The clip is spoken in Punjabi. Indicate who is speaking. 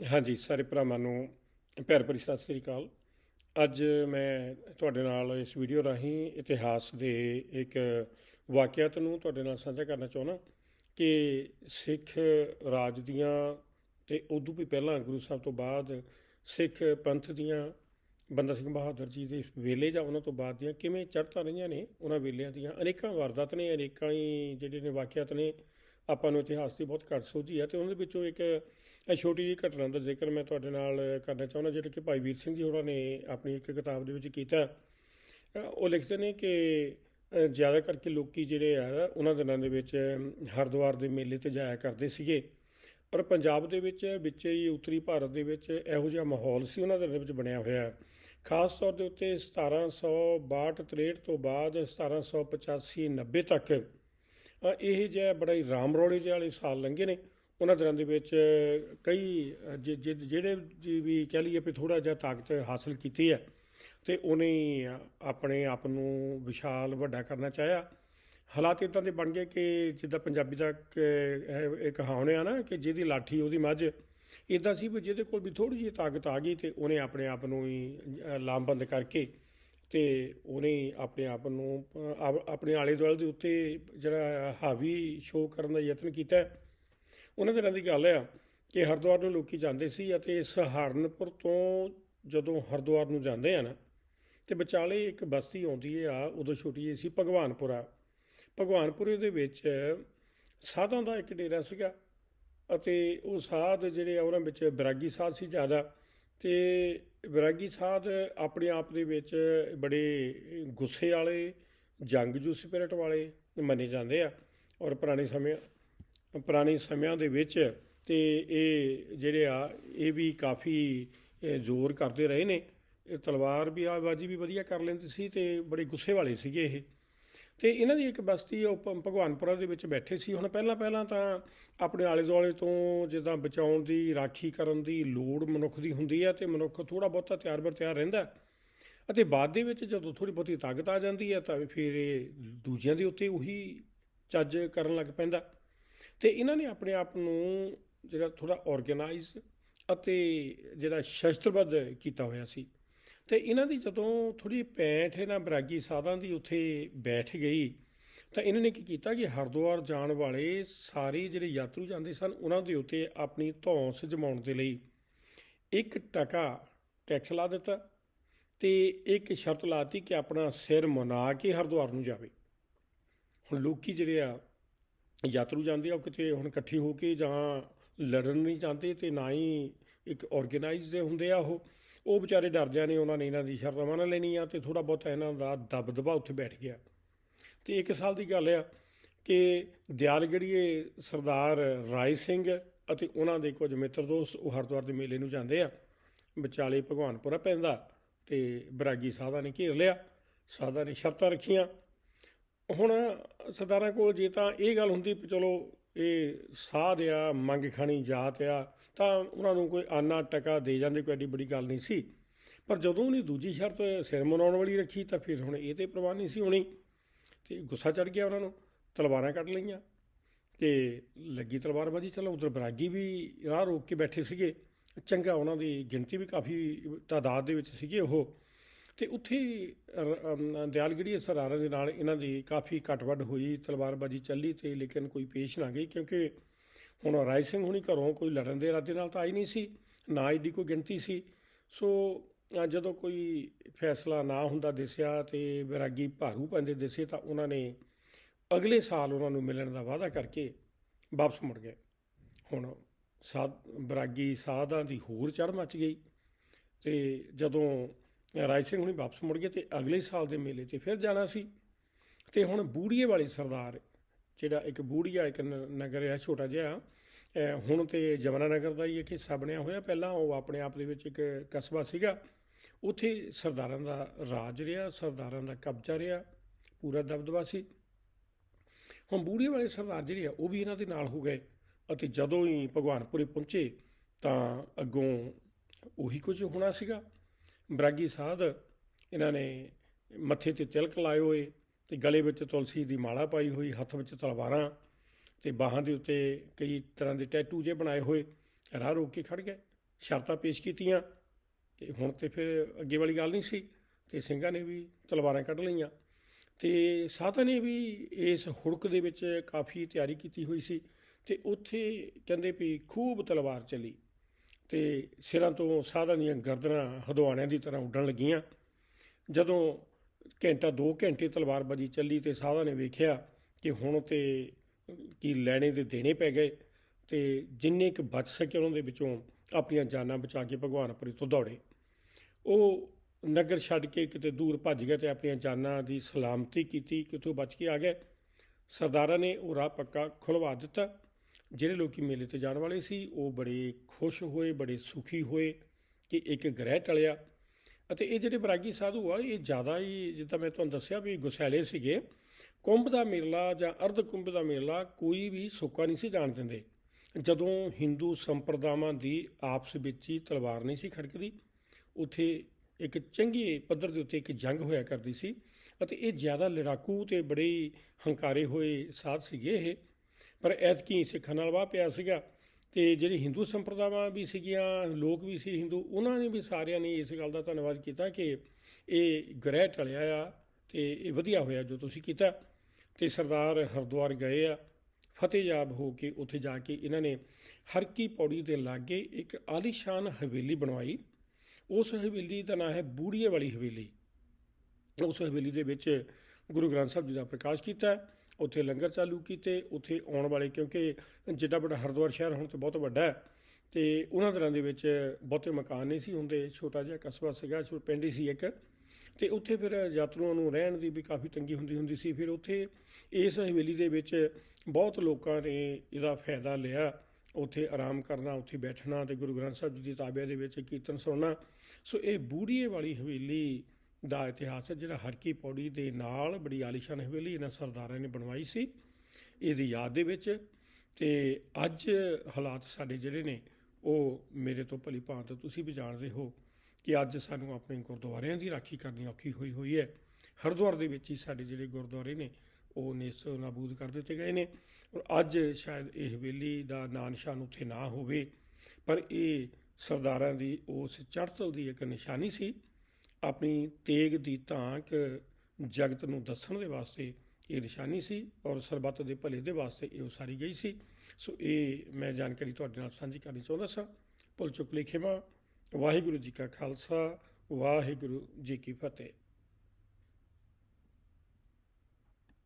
Speaker 1: ਹਾਂਜੀ, ਸਾਰੇ ਭਰਾਵਾਂ ਨੂੰ ਪਿਆਰ ਭਰੀ ਸਤਿ ਸ੍ਰੀ ਅਕਾਲ। ਅੱਜ ਮੈਂ ਤੁਹਾਡੇ ਨਾਲ ਇਸ ਵੀਡੀਓ ਰਾਹੀਂ ਇਤਿਹਾਸ ਦੇ ਇੱਕ ਵਾਕਿਆਤ ਨੂੰ ਤੁਹਾਡੇ ਨਾਲ ਸਾਂਝਾ ਕਰਨਾ ਚਾਹੁੰਦਾ ਕਿ ਸਿੱਖ ਰਾਜ ਦੀਆਂ ਤੇ ਉਦੋਂ ਵੀ ਪਹਿਲਾਂ ਗੁਰੂ ਸਾਹਿਬ ਤੋਂ ਬਾਅਦ ਸਿੱਖ ਪੰਥ ਦੀਆਂ, ਬੰਦਾ ਸਿੰਘ ਬਹਾਦਰ ਜੀ ਦੇ ਵੇਲੇ ਜਾਂ ਉਹਨਾਂ ਤੋਂ ਬਾਅਦ ਦੀਆਂ ਕਿਵੇਂ ਚੜ੍ਹਤਾਂ ਰਹੀਆਂ ਨੇ, ਉਹਨਾਂ ਵੇਲਿਆਂ ਦੀਆਂ ਅਨੇਕਾਂ ਵਾਰਦਾਤ ਨੇ, ਅਨੇਕਾਂ ਹੀ ਜਿਹੜੇ ਨੇ ਵਾਕਿਆਤ ਨੇ ਆਪਾਂ ਨੂੰ ਇਤਿਹਾਸ ਦੀ ਬਹੁਤ ਘੱਟ ਸੋਝੀ ਹੈ ਤੇ ਉਹਨਾਂ ਦੇ ਵਿੱਚੋਂ ਇੱਕ ਛੋਟੀ ਜਿਹੀ ਘਟਨਾ ਦਾ ਜ਼ਿਕਰ ਮੈਂ ਤੁਹਾਡੇ ਨਾਲ ਕਰਨਾ ਚਾਹੁੰਦਾ, ਜਿਹੜਾ ਕਿ ਭਾਈ ਵੀਰ ਸਿੰਘ ਜੀ ਹੋਰਾਂ ਨੇ ਆਪਣੀ ਇੱਕ ਕਿਤਾਬ ਦੇ ਵਿੱਚ ਕੀਤਾ। ਉਹ ਲਿਖਦੇ ਨੇ ਕਿ ਜ਼ਿਆਦਾ ਕਰਕੇ ਲੋਕੀ ਜਿਹੜੇ ਆ, ਉਹਨਾਂ ਦਿਨਾਂ ਦੇ ਵਿੱਚ ਹਰਿਦੁਆਰ ਦੇ ਮੇਲੇ ਤੇ ਜਾਇਆ ਕਰਦੇ ਸੀਗੇ। ਔਰ ਪੰਜਾਬ ਦੇ ਵਿੱਚ ਵਿੱਚ ਹੀ ਉੱਤਰੀ ਭਾਰਤ ਦੇ ਵਿੱਚ ਇਹੋ ਜਿਹਾ ਮਾਹੌਲ ਸੀ, ਉਹਨਾਂ ਦੇ ਵਿੱਚ ਬਣਿਆ ਹੋਇਆ। ਖਾਸ ਤੌਰ ਦੇ ਉੱਤੇ 1762 63 ਤੋਂ ਬਾਅਦ 1785 90 ਤੱਕ ਇਹ ਜਿਹਾ ਬੜਾ ਹੀ ਰਾਮ ਰੌਲੇ ਜਿਹੇ ਵਾਲੇ ਸਾਲ ਲੰਘੇ ਨੇ ਉਹਨਾਂ ਦਿਨਾਂ ਦੇ ਵਿੱਚ ਕਈ ਅ, ਜਿ- ਜਿਹੜੇ ਜੀ ਵੀ ਕਹਿ ਲਈਏ ਵੀ ਥੋੜਾ ਜਿਹਾ ਤਾਕਤ ਹਾਸਲ ਕੀਤੀ ਹੈ ਤੇ ਉਹਨੇ ਆਪਣੇ ਆਪ ਨੂੰ ਵਿਸ਼ਾਲ ਵੱਡਾ ਕਰਨਾ ਚਾਹਿਆ। ਹਾਲਾਤ ਇਦਾਂ ਦੇ ਬਣ ਗਏ ਕਿ ਜਿੱਦਾਂ ਪੰਜਾਬੀ ਦਾ ਇੱਕ ਇਹ- ਇਹ ਆ ਨਾ ਕਿ ਜਿਹਦੀ ਲਾਠੀ ਉਹਦੀ ਮੱਝ ਇਦਾਂ ਸੀ ਵੀ ਜਿਹਦੇ ਕੋਲ ਵੀ ਥੋੜੀ ਜਿਹੀ ਤਾਕਤ ਆ ਗਈ ਤੇ ਉਹਨੇ ਆਪਣੇ ਆਪ ਨੂੰ ਹੀ ਲਾਮਬੰਦ ਕਰਕੇ ਤੇ ਉਹਨੇ ਆਪਣੇ ਆਪ ਨੂੰ ਆਪਣੇ ਆਲੇ ਦੁਆਲੇ ਦੇ ਉੱਤੇ ਜਿਹੜਾ ਹਾਵੀ ਸ਼ੋਅ ਕਰਨ ਦਾ ਯਤਨ ਕੀਤਾ। ਉਹਨਾਂ ਦਿਨਾਂ ਦੀ ਗੱਲ ਆ ਕਿ ਹਰਿਦੁਆਰ ਨੂੰ ਲੋਕੀ ਜਾਂਦੇ ਸੀ ਅਤੇ ਸਹਾਰਨਪੁਰ ਤੋਂ ਜਦੋਂ ਹਰਿਦੁਆਰ ਨੂੰ ਜਾਂਦੇ ਆ ਨਾ, ਤੇ ਵਿਚਾਲੇ ਇੱਕ ਬਸਤੀ ਆਉਂਦੀ ਆ, ਉਦੋਂ ਛੋਟੀ ਜਿਹੀ ਸੀ ਭਗਵਾਨਪੁਰਾ। ਭਗਵਾਨਪੁਰੇ ਦੇ ਵਿੱਚ ਸਾਧਾਂ ਦਾ ਇੱਕ ਡੇਰਾ ਸੀਗਾ ਅਤੇ ਉਹ ਸਾਧ ਜਿਹੜੇ ਆ, ਉਹਨਾਂ ਵਿੱਚ ਬਰਾਗੀ ਸਾਧ ਸੀ ਜ਼ਿਆਦਾ। ਤੇ ਵੈਰਾਗੀ ਸਾਧ ਆਪਣੇ ਆਪ ਦੇ ਵਿੱਚ ਬੜੇ ਗੁੱਸੇ ਵਾਲੇ ਜੰਗਜੂ ਸਪਿਰਿਟ ਵਾਲੇ ਮੰਨੇ ਜਾਂਦੇ ਆ। ਔਰ ਪੁਰਾਣੇ ਸਮੇਂ ਪੁਰਾਣੇ ਸਮਿਆਂ ਦੇ ਵਿੱਚ ਤੇ ਇਹ ਜਿਹੜੇ ਆ, ਇਹ ਵੀ ਕਾਫੀ ਜ਼ੋਰ ਕਰਦੇ ਰਹੇ ਨੇ। ਇਹ ਤਲਵਾਰ ਵੀ, ਆਵਾਜ਼ੀ ਵੀ ਵਧੀਆ ਕਰ ਲੈਂਦੀ ਸੀ ਤੇ ਬੜੇ ਗੁੱਸੇ ਵਾਲੇ ਸੀਗੇ ਇਹ। ਤੇ ਇਹਨਾਂ ਦੀ ਇੱਕ ਬਸਤੀ ਉਹ ਭਗਵਾਨਪੁਰਾ ਦੇ ਵਿੱਚ ਬੈਠੇ ਸੀ। ਹੁਣ ਪਹਿਲਾਂ ਪਹਿਲਾਂ ਤਾਂ ਆਪਣੇ ਆਲੇ ਦੁਆਲੇ ਤੋਂ ਜਿੱਦਾਂ ਬਚਾਉਣ ਦੀ, ਰਾਖੀ ਕਰਨ ਦੀ ਲੋੜ ਮਨੁੱਖ ਦੀ ਹੁੰਦੀ ਹੈ ਤੇ ਮਨੁੱਖ ਥੋੜਾ ਬਹੁਤਾ ਤਿਆਰ ਬਰ ਤਿਆਰ ਰਹਿੰਦਾ। ਅਤੇ ਬਾਅਦ ਦੇ ਵਿੱਚ ਜਦੋਂ ਥੋੜੀ ਬਹੁਤੀ ਤਾਕਤ ਆ ਜਾਂਦੀ ਹੈ ਤਾਂ ਫਿਰ ਇਹ ਦੂਜਿਆਂ ਦੇ ਉੱਤੇ ਉਹੀ ਚੱਜ ਕਰਨ ਲੱਗ ਪੈਂਦਾ। ਤੇ ਇਹਨਾਂ ਨੇ ਆਪਣੇ ਆਪ ਨੂੰ ਜਿਹੜਾ ਥੋੜਾ ਆਰਗੇਨਾਈਜ਼ ਅਤੇ ਜਿਹੜਾ ਸ਼ਸਤਰਬੱਧ ਕੀਤਾ ਹੋਇਆ ਸੀ। ਤੇ ਇਹਨਾਂ ਦੀ ਜਦੋਂ ਥੋੜੀ ਪੈਂਠ ਇਹਨਾਂ ਬਰਾਗੀ ਸਾਧਾਂ ਦੀ ਉੱਥੇ ਬੈਠ ਗਈ, ਤਾਂ ਇਹਨਾਂ ਨੇ ਕੀ ਕੀਤਾ ਕਿ ਹਰਿਦੁਆਰ ਜਾਣ ਵਾਲੇ ਸਾਰੇ ਜਿਹੜੇ ਯਾਤਰੂ ਜਾਂਦੇ ਸਨ, ਉਹਨਾਂ ਦੇ ਉੱਤੇ ਆਪਣੀ ਧੌਂਸ ਜਮਾਉਣ ਦੇ ਲਈ ਇੱਕ ਟਕਾ ਟੈਕਸ ਲਾ ਦਿੱਤਾ ਤੇ ਇੱਕ ਸ਼ਰਤ ਲਾਤੀ ਕਿ ਆਪਣਾ ਸਿਰ ਮਨਾ ਕੇ ਹਰਿਦੁਆਰ ਨੂੰ ਜਾਵੇ। ਹੁਣ ਲੋਕੀ ਜਿਹੜੇ ਆ ਯਾਤਰੂ ਜਾਂਦੇ ਆ, ਉਹ ਕਿਤੇ ਹੁਣ ਇਕੱਠੇ ਹੋ ਕੇ ਜਾਂ ਲੜਨ ਨਹੀਂ ਜਾਂਦੇ ਤੇ ਨਾ ਹੀ ਇੱਕ ਆਰਗੇਨਾਈਜ਼ਡ ਹੁੰਦੇ ਆ ਉਹ। ਉਹ ਵਿਚਾਰੇ ਡਰਦਿਆਂ ਨੇ ਉਹਨਾਂ ਨੇ ਇਹਨਾਂ ਦੀ ਸ਼ਰਤ ਮੰਨ ਲੈਣੀ ਆ ਤੇ ਥੋੜਾ ਬਹੁਤ ਇਹਨਾਂ ਦਾ ਦਬਦਬਾ ਉੱਥੇ ਬੈਠ ਗਿਆ। ਤੇ ਇੱਕ ਸਾਲ ਦੀ ਗੱਲ ਆ ਕਿ ਦਿਆਲਗੜੀਏ ਸਰਦਾਰ ਰਾਏ ਸਿੰਘ ਅਤੇ ਉਹਨਾਂ ਦੇ ਕੁਝ ਮਿੱਤਰ ਦੋਸਤ ਉਹ ਹਰਿਦੁਆਰ ਦੇ ਮੇਲੇ ਨੂੰ ਜਾਂਦੇ ਆ। ਵਿਚਾਲੇ ਭਗਵਾਨਪੁਰਾ ਪੈਂਦਾ ਤੇ ਬਰਾਗੀ ਸਾਧਾ ਨੇ ਘੇਰ ਲਿਆ, ਸਾਧਾਂ ਨੇ ਸ਼ਰਤਾਂ ਰੱਖੀਆਂ। ਹੁਣ ਸਰਦਾਰਾਂ ਕੋਲ ਜੇ ਤਾਂ ਇਹ ਗੱਲ ਹੁੰਦੀ ਵੀ ਚਲੋ ਇਹ ਸਾਧ ਆ ਮੰਗ ਖਾਣੀ, ਜਾਤ ਆ, ਤਾਂ ਉਹਨਾਂ ਨੂੰ ਕੋਈ ਆਨਾ ਟਕਾ ਦੇ ਜਾਂਦੇ, ਕੋਈ ਐਡੀ ਬੜੀ ਗੱਲ ਨਹੀਂ ਸੀ। ਪਰ ਜਦੋਂ ਉਹਨੇ ਦੂਜੀ ਸ਼ਰਤ ਸਿਰ ਮਨਾਉਣ ਵਾਲੀ ਰੱਖੀ, ਤਾਂ ਫਿਰ ਹੁਣ ਇਹ ਤੇ ਪ੍ਰਵਾਹ ਨਹੀਂ ਸੀ ਹੋਣੀ। ਤੇ ਗੁੱਸਾ ਚੜ ਗਿਆ ਉਹਨਾਂ ਨੂੰ, ਤਲਵਾਰਾਂ ਕੱਢ ਲਈਆਂ। ਤੇ ਲੱਗੀ ਤਲਵਾਰਬਾਜ਼ੀ, ਚਲੋ ਉਧਰ ਬਰਾਗੀ ਵੀ ਰਾਹ ਰੋਕ ਕੇ ਬੈਠੇ ਸੀਗੇ। ਚੰਗਾ, ਉਹਨਾਂ ਦੀ ਗਿਣਤੀ ਵੀ ਕਾਫੀ ਤਾਦਾਦ ਦੇ ਵਿੱਚ ਸੀਗੇ ਉਹ। ਤੇ ਉੱਥੇ ਰ- ਅਮ, ਦਿਆਲਗੜ੍ਹੀ ਸਰਾਰਾਂ ਦੇ ਨਾਲ ਇਹਨਾਂ ਦੀ ਕਾਫੀ ਘੱਟ-ਵੱਢ ਹੋਈ ਤਲਵਾਰਬਾਜ਼ੀ ਚੱਲੀ ਤੇ ਲੇਕਿਨ ਕੋਈ ਪੇਸ਼ ਨਾ ਗਈ ਕਿਉਂਕਿ ਹੁਣ ਰਾਏ ਸਿੰਘ ਹੁਣੀ ਘਰੋਂ ਕੋਈ ਲੜਨ ਦੇ ਇਰਾਦੇ ਨਾਲ ਤਾਂ ਆਈ ਨਹੀਂ ਸੀ ਨਾ ਏਡੀ ਕੋਈ ਗਿਣਤੀ ਸੀ। ਸੋ ਜਦੋਂ ਕੋਈ ਫੈਸਲਾ ਨਾ ਹੁੰਦਾ ਦਿਸਿਆ ਤੇ ਵਿਰਾਗੀ ਭਾਰੂ ਪੈਂਦੇ ਦਿਸੇ ਤਾਂ ਉਹਨਾਂ ਨੇ ਅਗਲੇ ਸਾਲ ਉਹਨਾਂ ਨੂੰ ਮਿਲਣ ਦਾ ਵਾਅਦਾ ਕਰਕੇ ਵਾਪਸ ਮੁੜ ਗਏ। ਹੁਣ ਸਾਧ ਬਰਾਗੀ ਸਾਧਾਂ ਦੀ ਹੋਰ ਚੜ੍ਹ ਮੱਚ ਗਈ ਤੇ ਜਦੋਂ ਰਾਏ ਸਿੰਘ ਹੁਣੀ ਵਾਪਸ ਮੁੜ ਗਏ ਤੇ ਅਗਲੇ ਸਾਲ ਦੇ ਮੇਲੇ ਤੇ ਫਿਰ ਜਾਣਾ ਸੀ। ਤੇ ਹੁਣ ਬੂੜੀਏ ਵਾਲੇ ਸਰਦਾਰ, ਜਿਹੜਾ ਇੱਕ ਬੂੜੀਆ, ਇੱਕ ਨ- ਨਗਰ ਹੈ, ਛੋਟਾ ਜਿਹਾ ਹੁਣ ਤੇ ਜਮਨਾ ਨਗਰ ਦਾ ਹੀ ਇੱਕ ਹਿੱਸਾ ਬਣਿਆ ਹੋਇਆ। ਪਹਿਲਾਂ ਉਹ ਆਪਣੇ ਆਪ ਦੇ ਵਿੱਚ ਇੱਕ ਕਸਬਾ ਸੀਗਾ। ਉੱਥੇ ਸਰਦਾਰਾਂ ਦਾ ਰਾਜ ਰਿਹਾ, ਸਰਦਾਰਾਂ ਦਾ ਕਬਜ਼ਾ ਰਿਹਾ, ਪੂਰਾ ਦਬਦਬਾ ਸੀ। ਹੁਣ ਬੂੜੀਏ ਵਾਲੇ ਸਰਦਾਰ ਜਿਹੜੇ ਆ, ਉਹ ਵੀ ਇਹਨਾਂ ਦੇ ਨਾਲ ਹੋ ਗਏ ਅਤੇ ਜਦੋਂ ਹੀ ਭਗਵਾਨਪੁਰੇ ਪਹੁੰਚੇ ਤਾਂ ਅੱਗੋਂ ਉਹੀ ਕੁਝ ਹੋਣਾ ਸੀਗਾ। ਬਰਾਗੀ ਸਾਧ ਇਹਨਾਂ ਨੇ ਮੱਥੇ ਤੇ ਤਿਲਕ ਲਾਏ ਹੋਏ ਤੇ ਗਲੇ ਵਿੱਚ ਤੁਲਸੀ ਦੀ ਮਾਲਾ ਪਾਈ ਹੋਈ, ਹੱਥ ਵਿੱਚ ਤਲਵਾਰਾਂ ਤੇ ਬਾਹਾਂ ਦੇ ਉੱਤੇ ਕਈ ਤਰ੍ਹਾਂ ਦੇ ਟੈਟੂ ਜੇ ਬਣਾਏ ਹੋਏ, ਰਾਹ ਰੋਕ ਕੇ ਖੜ ਗਏ, ਸ਼ਰਤਾਂ ਪੇਸ਼ ਕੀਤੀਆਂ ਤੇ ਹੁਣ ਤੇ ਫਿਰ ਅੱਗੇ ਵਾਲੀ ਗੱਲ ਨਹੀਂ ਸੀ ਤੇ ਸਿੰਘਾਂ ਨੇ ਵੀ ਤਲਵਾਰਾਂ ਕੱਢ ਲਈਆਂ ਤੇ ਸਾਧਾਂ ਨੇ ਵੀ ਇਸ ਹੁੜਕ ਦੇ ਵਿੱਚ ਕਾਫੀ ਤਿਆਰੀ ਕੀਤੀ ਹੋਈ ਸੀ ਤੇ ਉੱਥੇ ਕਹਿੰਦੇ ਵੀ ਖੂਬ ਤਲਵਾਰ ਚੱਲੀ। ਤੇ ਸਿਰਾਂ ਤੋਂ ਸਾਧਾਂ ਦੀਆਂ ਗਰਦਨਾਂ ਹਦਵਾਣਿਆਂ ਦੀ ਤਰ੍ਹਾਂ ਉੱਡਣ ਲੱਗੀਆਂ। ਜਦੋਂ ਘੰਟਾ 2 ਘੰਟੇ ਤਲਵਾਰਬਾਜ਼ੀ ਚੱਲੀ ਤੇ ਸਾਧਾਂ ਨੇ ਵੇਖਿਆ ਕਿ ਹੁਣ ਤੇ ਕੀ ਲੈਣੇ ਦੇ ਦੇਣੇ ਪੈ ਗਏ ਤੇ ਜਿੰਨੇ ਕੁ ਬਚ ਸਕੇ ਉਹਨਾਂ ਦੇ ਵਿੱਚੋਂ ਆਪਣੀਆਂ ਜਾਨਾਂ ਬਚਾ ਕੇ ਭਗਵਾਨਪੁਰੀ ਤੋਂ ਦੌੜੇ। ਉਹ ਨਗਰ ਛੱਡ ਕੇ ਕਿਤੇ ਦੂਰ ਭੱਜ ਗਏ ਤੇ ਆਪਣੀਆਂ ਜਾਨਾਂ ਦੀ ਸਲਾਮਤੀ ਕੀਤੀ ਕਿਤੋਂ ਬਚ ਕੇ ਆ ਗਏ। ਸਰਦਾਰਾਂ ਨੇ ਉਹ ਰਾਹ ਪੱਕਾ ਖੁਲਵਾ ਦਿੱਤਾ। ਜਿਹੜੇ ਲੋਕੀ ਮੇਲੇ ਤੇ ਜਾਣ ਵਾਲੇ ਸੀ, ਉਹ ਬੜੇ ਖੁਸ਼ ਹੋਏ, ਬੜੇ ਸੁਖੀ ਹੋਏ ਕਿ ਇੱਕ ਗ੍ਰਹਿ ਟਲਿਆ। ਅਤੇ ਇਹ ਜਿਹੜੇ ਬਰਾਗੀ ਸਾਧੂ ਆ, ਇਹ ਜ਼ਿਆਦਾ ਹੀ ਜਿੱਦਾਂ ਮੈਂ ਤੁਹਾਨੂੰ ਦੱਸਿਆ ਵੀ ਗੁਸੈਲੇ ਸੀਗੇ, ਕੁੰਭ ਦਾ ਮੇਲਾ ਜਾਂ ਅਰਧ ਕੁੰਭ ਦਾ ਮੇਲਾ ਕੋਈ ਵੀ ਸੁੱਕਾ ਨਹੀਂ ਸੀ ਜਾਣ ਦਿੰਦੇ। ਜਦੋਂ ਹਿੰਦੂ ਸੰਪਰਦਾਵਾਂ ਦੀ ਆਪਸ ਵਿੱਚ ਹੀ ਤਲਵਾਰ ਨਹੀਂ ਸੀ ਖੜਕਦੀ, ਉੱਥੇ ਇੱਕ ਚੰਗੇ ਪੱਧਰ ਦੇ ਉੱਤੇ ਇੱਕ ਜੰਗ ਹੋਇਆ ਕਰਦੀ ਸੀ। ਅਤੇ ਇਹ ਜ਼ਿਆਦਾ ਲੜਾਕੂ ਤੇ ਬੜੇ ਹੀ ਹੰਕਾਰੇ ਹੋਏ ਸਾਧ ਸੀਗੇ ਇਹ। ਪਰ ਐਤਕੀ ਸਿੱਖਾਂ ਨਾਲ ਵਾਹ ਪਿਆ ਸੀਗਾ ਤੇ ਜਿਹੜੀ ਹਿੰਦੂ ਸੰਪਰਦਾਵਾਂ ਵੀ ਸੀਗੀਆਂ, ਲੋਕ ਵੀ ਸੀ ਹਿੰਦੂ, ਉਹਨਾਂ ਨੇ ਵੀ ਸਾਰਿਆਂ ਨੇ ਇਸ ਗੱਲ ਦਾ ਧੰਨਵਾਦ ਕੀਤਾ ਕਿ ਇਹ ਗ੍ਰਹਿ ਟਲਿਆ ਆ ਤੇ ਇਹ ਵਧੀਆ ਹੋਇਆ ਜੋ ਤੁਸੀਂ ਕੀਤਾ। ਤੇ ਸਰਦਾਰ ਹਰਦੁਆਰ ਗਏ ਆ, ਫਤਿਹਯਾਬ ਹੋ ਕੇ ਉੱਥੇ ਜਾ ਕੇ ਇਹਨਾਂ ਨੇ ਹਰ ਕੀ ਪੌੜੀ ਦੇ ਲਾਗੇ ਇੱਕ ਆਲੀਸ਼ਾਨ ਹਵੇਲੀ ਬਣਵਾਈ। ਉਸ ਹਵੇਲੀ ਦਾ ਨਾਮ ਹੈ ਬੂੜੀਏ ਵਾਲੀ ਹਵੇਲੀ। ਉਸ ਹਵੇਲੀ ਦੇ ਵਿੱਚ ਗੁਰੂ ਗ੍ਰੰਥ ਸਾਹਿਬ ਜੀ ਦਾ ਪ੍ਰਕਾਸ਼ ਕੀਤਾ। ਉੱਥੇ ਲੰਗਰ ਚਾਲੂ ਕੀਤੇ, ਉੱਥੇ ਆਉਣ ਵਾਲੇ ਕਿਉਂਕਿ ਜਿੱਡਾ ਵੱਡਾ ਹਰਿਦੁਆਰ ਸ਼ਹਿਰ ਹੁਣ ਤੇ ਬਹੁਤ ਵੱਡਾ ਹੈ, ਤੇ ਉਹਨਾਂ ਦਿਨਾਂ ਦੇ ਵਿੱਚ ਬਹੁਤੇ ਮਕਾਨ ਨਹੀਂ ਸੀ ਹੁੰਦੇ, ਛੋਟਾ ਜਿਹਾ ਕਸਬਾ ਸੀਗਾ ਛੋਟਾ ਪਿੰਡ ਹੀ ਸੀ ਇੱਕ। ਤੇ ਉੱਥੇ ਫਿਰ ਯਾਤਰੂਆਂ ਨੂੰ ਰਹਿਣ ਦੀ ਵੀ ਕਾਫੀ ਤੰਗੀ ਹੁੰਦੀ ਹੁੰਦੀ ਸੀ। ਫਿਰ ਉੱਥੇ ਇਸ ਹਵੇਲੀ ਦੇ ਵਿੱਚ ਬਹੁਤ ਲੋਕਾਂ ਨੇ ਇਹਦਾ ਫਾਇਦਾ ਲਿਆ। ਉੱਥੇ ਆਰਾਮ ਕਰਨਾ, ਉੱਥੇ ਬੈਠਣਾ ਤੇ ਗੁਰੂ ਗ੍ਰੰਥ ਸਾਹਿਬ ਜੀ ਦੀ ਤਾਬਿਆ ਦੇ ਵਿੱਚ ਕੀਰਤਨ ਸੁਣਨਾ। ਸੋ ਇਹ ਬੂੜੀਏ ਵਾਲੀ ਹਵੇਲੀ ਦਾ ਇਤਿਹਾਸ ਹੈ, ਜਿਹੜਾ ਹਰਕੀ ਪੌੜੀ ਦੇ ਨਾਲ ਬੜੀ ਆਲੀਸ਼ਾਨ ਹਵੇਲੀ ਇਹਨਾਂ ਸਰਦਾਰਾਂ ਨੇ ਬਣਵਾਈ ਸੀ, ਇਹਦੀ ਯਾਦ ਦੇ ਵਿੱਚ। ਤੇ ਅੱਜ ਹਾਲਾਤ ਸਾਡੇ ਜਿਹੜੇ ਨੇ, ਉਹ ਮੇਰੇ ਤੋਂ ਭਲੀ ਭਾਂਤ ਤੁਸੀਂ ਵੀ ਜਾਣਦੇ ਹੋ ਕਿ ਅੱਜ ਸਾਨੂੰ ਆਪਣੇ ਗੁਰਦੁਆਰਿਆਂ ਦੀ ਰਾਖੀ ਕਰਨੀ ਔਖੀ ਹੋਈ ਹੋਈ ਹੈ। ਹਰਿਦੁਆਰ ਦੇ ਵਿੱਚ ਹੀ ਸਾਡੇ ਜਿਹੜੇ ਗੁਰਦੁਆਰੇ ਨੇ, ਉਹ ਨੇਸੋ ਨਾਬੂਦ ਕਰ ਦਿੱਤੇ ਗਏ ਨੇ। ਔਰ ਅੱਜ ਸ਼ਾਇਦ ਇਹ ਹਵੇਲੀ ਦਾ ਨਾਂ ਨਿਸ਼ਾਨ ਉੱਥੇ ਨਾ ਹੋਵੇ, ਪਰ ਇਹ ਸਰਦਾਰਾਂ ਦੀ ਉਸ ਚੜ੍ਹਤਲ ਦੀ ਇੱਕ ਨਿਸ਼ਾਨੀ ਸੀ। ਆਪਣੀ ਤੇਗ ਦੀ ਧਾਂਕ ਜਗਤ ਨੂੰ ਦੱਸਣ ਦੇ ਵਾਸਤੇ ਇਹ ਨਿਸ਼ਾਨੀ ਸੀ ਔਰ ਸਰਬੱਤ ਦੇ ਭਲੇ ਦੇ ਵਾਸਤੇ ਇਹ ਉਸਾਰੀ ਗਈ ਸੀ। ਸੋ ਇਹ ਮੈਂ ਜਾਣਕਾਰੀ ਤੁਹਾਡੇ ਨਾਲ ਸਾਂਝੀ ਕਰਨੀ ਚਾਹੁੰਦਾ ਸਾਂ। ਭੁੱਲ ਚੁੱਕ ਲਿਖੇਵਾ ਵਾਹਿਗੁਰੂ ਜੀ ਕਾ ਖਾਲਸਾ, ਵਾਹਿਗੁਰੂ ਜੀ ਕੀ ਫਤਿਹ।